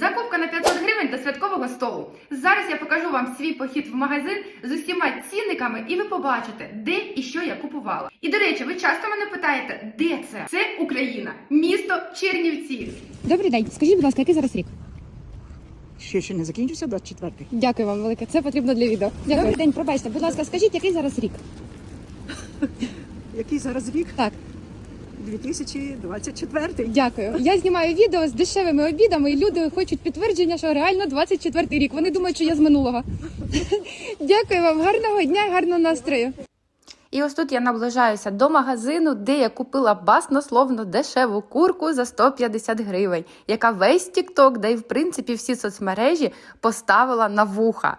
Закупка на 500 гривень до святкового столу. Зараз я покажу вам свій похід в магазин з усіма цінниками, і ви побачите, де і що я купувала. І до речі, ви часто мене питаєте, де це? Це Україна, місто Чернівці. Добрий день. Скажіть, будь ласка, який зараз рік? Ще ще не закінчився 24-й. Дякую вам велике. Це потрібно для відео. Дякую. Добрий день, пробачте. Будь ласка, скажіть, який зараз рік? Який зараз рік? Так, 2024. дякую. Я знімаю відео з дешевими обідами, і люди хочуть підтвердження, що реально 24 рік. Вони думають, що я з минулого. Дякую вам, гарного дня, і гарного настрою. І ось тут я наближаюся до магазину, де я купила баснословно дешеву курку за 150 гривень, яка весь TikTok, да й в принципі всі соцмережі поставила на вуха.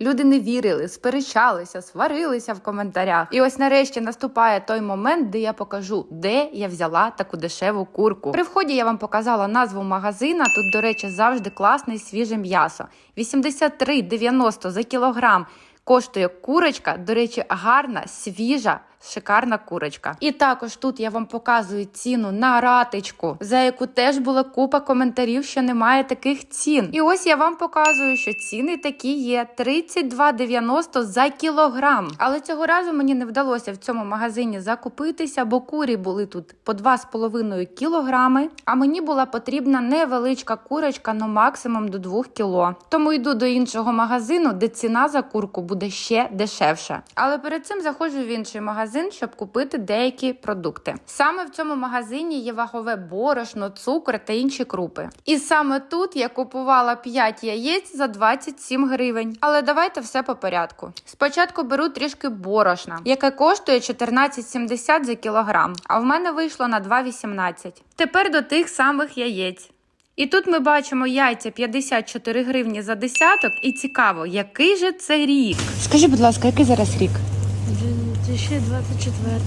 Люди не вірили, сперечалися, сварилися в коментарях. І ось нарешті наступає той момент, де я покажу, де я взяла таку дешеву курку. При вході я вам показала назву магазина. Тут, до речі, завжди класне свіже м'ясо. 83,90 за кілограм коштує курочка. До речі, гарна, свіжа. Шикарна курочка. І також тут я вам показую ціну на ратичку, за яку теж була купа коментарів, що немає таких цін. І ось я вам показую, що ціни такі є: 32,90 за кілограм. Але цього разу мені не вдалося в цьому магазині закупитися, бо курі були тут по 2,5 кілограми. А мені була потрібна невеличка курочка, ну максимум до 2 кіло. Тому йду до іншого магазину, де ціна за курку буде ще дешевша. Але перед цим заходжу в інший магазин, щоб купити деякі продукти. Саме в цьому магазині є вагове борошно, цукор та інші крупи. І саме тут я купувала 5 яєць за 27 гривень. Але давайте все по порядку. Спочатку беру трішки борошна, яке коштує 14,70 за кілограм, а в мене вийшло на 2,18. Тепер до тих самих яєць. І тут ми бачимо яйця 54 гривні за десяток, і цікаво, який же це рік. Скажіть, будь ласка, який зараз рік? 2024.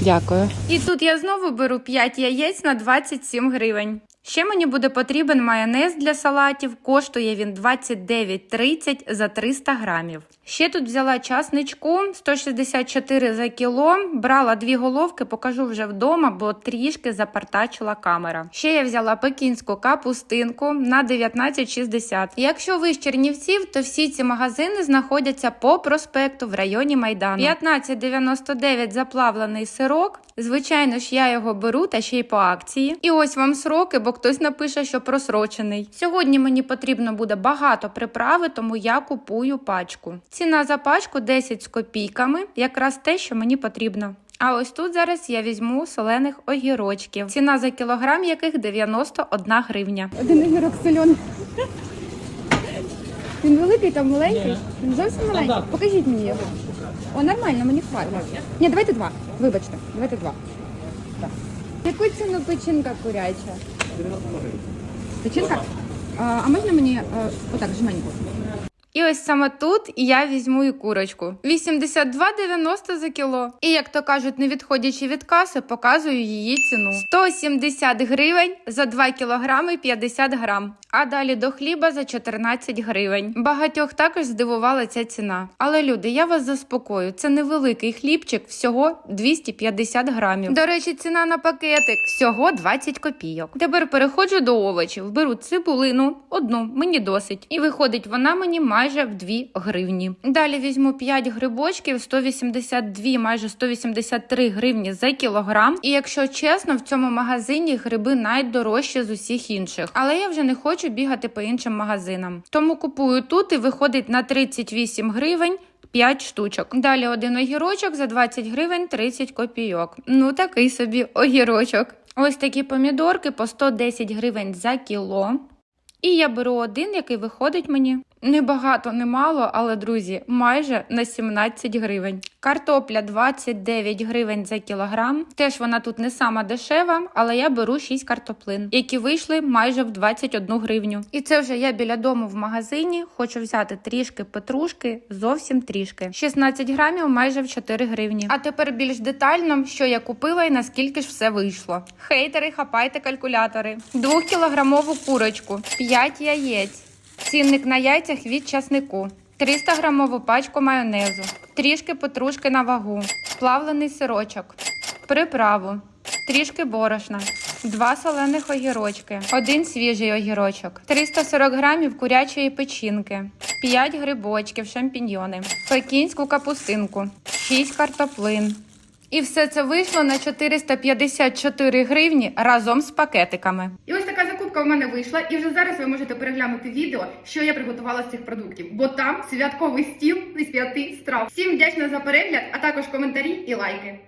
Дякую. І тут я знову беру 5 яєць на 27 гривень. Ще мені буде потрібен майонез для салатів. Коштує він 29,30 за 300 грамів. Ще тут взяла часничку 164 за кіло. Брала дві головки, покажу вже вдома, бо трішки запартачила камера. Ще я взяла пекінську капустинку на 19,60. Якщо ви з Чернівців, то всі ці магазини знаходяться по проспекту в районі Майдану. 15,99 заплавлений сирок. Звичайно ж, я його беру та ще й по акції. І ось вам сроки, бо хтось напише, що просрочений. Сьогодні мені потрібно буде багато приправи, тому я купую пачку. Ціна за пачку 10 з копійками, якраз те, що мені потрібно. А ось тут зараз я візьму солених огірочків. Ціна за кілограм яких 91 гривня. Один огірок сольоний. Він великий там маленький. Він зовсім маленький. Покажіть мені його. О, нормально, мені хватить. Ні, давайте два. Вибачте, давайте два. Так. Яку ціну печінка куряча? Печінка? А, а можна мені е, отак жменьку? І ось саме тут я візьму і курочку. 82,90 за кіло. І як то кажуть, не відходячи від каси, показую її ціну. 170 гривень за 2 кілограми 50 грам. А далі до хліба за 14 гривень. Багатьох також здивувала ця ціна. Але люди, я вас заспокою, це невеликий хлібчик, всього 250 грамів. До речі, ціна на пакетик всього 20 копійок. Тепер переходжу до овочів. Беру цибулину, одну, мені досить. І виходить вона мені майже в 2 гривні. Далі візьму 5 грибочків, 182, майже 183 гривні за кілограм. І якщо чесно, в цьому магазині гриби найдорожчі з усіх інших. Але я вже не хочу бігати по іншим магазинам. Тому купую тут і виходить на 38 гривень. 5 штучок. Далі один огірочок за 20 гривень 30 копійок. Ну такий собі огірочок. Ось такі помідорки по 110 гривень за кіло. І я беру один, який виходить мені не багато, не мало, але друзі, майже на 17 гривень. Картопля 29 гривень за кілограм. Теж вона тут не сама дешева, але я беру 6 картоплин, які вийшли майже в 21 гривню. І це вже я біля дому в магазині. Хочу взяти трішки петрушки, зовсім трішки. 16 грамів майже в 4 гривні. А тепер більш детально, що я купила і наскільки ж все вийшло. Хейтери, хапайте калькулятори. 2-кілограмову курочку, 5 яєць. Цінник на яйцях від часнику. 300 грамову пачку майонезу, трішки петрушки на вагу, плавлений сирочок, приправу, трішки борошна, два солених огірочки, один свіжий огірочок, 340 грамів курячої печінки, 5 грибочків, шампіньйони, пекінську капустинку, 6 картоплин. І все це вийшло на 454 гривні разом з пакетиками. І ось закупка в мене вийшла, і вже зараз ви можете переглянути відео, що я приготувала з цих продуктів, бо там святковий стіл із п'яти страв. Всім вдячна за перегляд, а також коментарі і лайки.